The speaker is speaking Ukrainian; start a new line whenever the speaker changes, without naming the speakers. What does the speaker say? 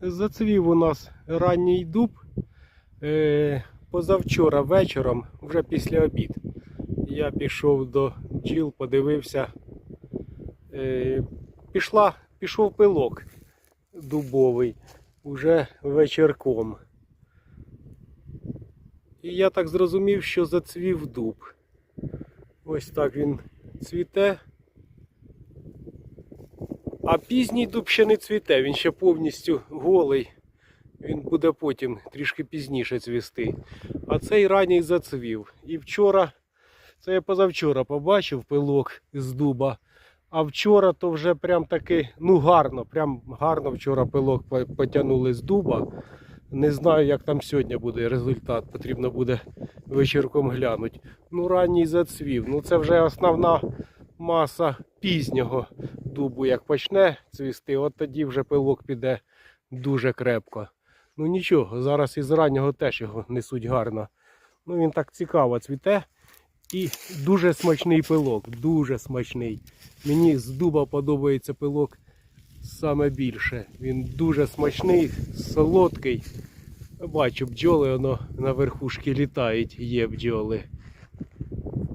Зацвів у нас ранній дуб. Е, позавчора вечором, вже після обід, я пішов до бджіл, подивився. Е, пішла, пішов пилок дубовий уже вечірком. І я так зрозумів, що зацвів дуб. Ось так він цвіте. А пізній дуб ще не цвіте, він ще повністю голий. Він буде потім трішки пізніше цвісти. А цей ранній зацвів. І вчора, це я позавчора побачив пилок з дуба. А вчора то вже прям таки, ну гарно, прям гарно вчора пилок потягнули з дуба. Не знаю, як там сьогодні буде результат. Потрібно буде вечірком глянути. Ну, ранній зацвів. Ну це вже основна маса пізнього дубу, як почне цвісти, от тоді вже пилок піде дуже крепко. Ну нічого, зараз із раннього теж його несуть гарно. Ну він так цікаво цвіте. І дуже смачний пилок, дуже смачний. Мені з дуба подобається пилок саме більше. Він дуже смачний, солодкий. Бачу, бджоли воно на верхушки літають, є бджоли.